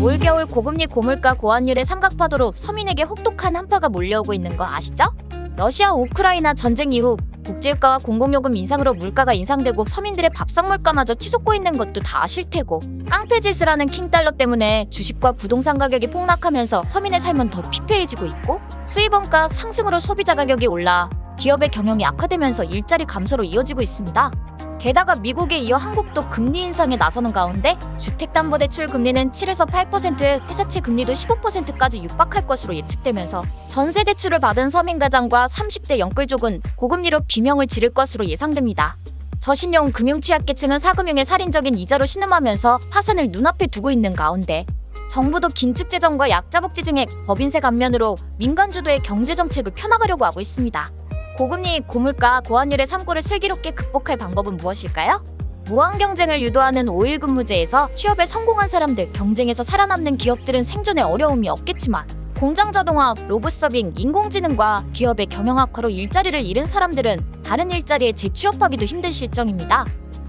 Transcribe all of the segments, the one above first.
올겨울 고금리 고물가 고환율의 삼각파도로 서민에게 혹독한 한파가 몰려오고 있는 거 아시죠? 러시아 우크라이나 전쟁 이후 국제유가와 공공요금 인상으로 물가가 인상되고 서민들의 밥상 물가마저 치솟고 있는 것도 다 아실 테고 깡패짓을 하는 킹달러 때문에 주식과 부동산 가격이 폭락하면서 서민의 삶은 더 피폐해지고 있고 수입원가 상승으로 소비자 가격이 올라 기업의 경영이 악화되면서 일자리 감소로 이어지고 있습니다. 게다가 미국에 이어 한국도 금리 인상에 나서는 가운데 주택담보대출 금리는 7에서 8%, 회사채 금리도 15%까지 육박할 것으로 예측되면서 전세 대출을 받은 서민 가장과 30대 영끌족은 고금리로 비명을 지를 것으로 예상됩니다. 저신용 금융 취약계층은 사금융의 살인적인 이자로 신음하면서 파산을 눈앞에 두고 있는 가운데 정부도 긴축 재정과 약자 복지 증액, 법인세 감면으로 민간 주도의 경제 정책을 펴나가려고 하고 있습니다. 고금리, 고물가, 고환율의 삶고를 슬기롭게 극복할 방법은 무엇일까요? 무한 경쟁을 유도하는 5일 근무제에서 취업에 성공한 사람들, 경쟁에서 살아남는 기업들은 생존에 어려움이 없겠지만 공장 자동화, 로봇 서빙, 인공지능과 기업의 경영 악화로 일자리를 잃은 사람들은 다른 일자리에 재취업하기도 힘든 실정입니다.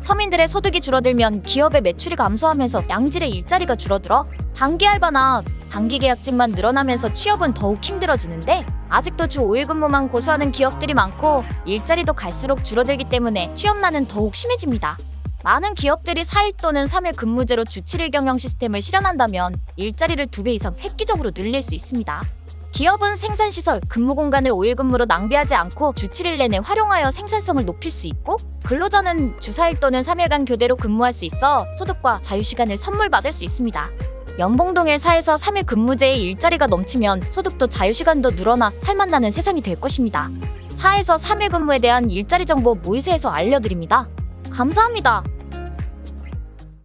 서민들의 소득이 줄어들면 기업의 매출이 감소하면서 양질의 일자리가 줄어들어 단기 알바나 단기 계약직만 늘어나면서 취업은 더욱 힘들어지는데 아직도 주 5일 근무만 고수하는 기업들이 많고 일자리도 갈수록 줄어들기 때문에 취업난은 더욱 심해집니다. 많은 기업들이 4일 또는 3일 근무제로 주 7일 경영 시스템을 실현한다면 일자리를 2배 이상 획기적으로 늘릴 수 있습니다. 기업은 생산시설, 근무 공간을 5일 근무로 낭비하지 않고 주 7일 내내 활용하여 생산성을 높일 수 있고 근로자는 주 4일 또는 3일간 교대로 근무할 수 있어 소득과 자유시간을 선물 받을 수 있습니다. 연봉동일 4에서 3일 근무제의 일자리가 넘치면 소득도 자유시간도 늘어나 살맛나는 세상이 될 것입니다. 4에서 3일 근무에 대한 일자리 정보 모의세에서 알려드립니다. 감사합니다.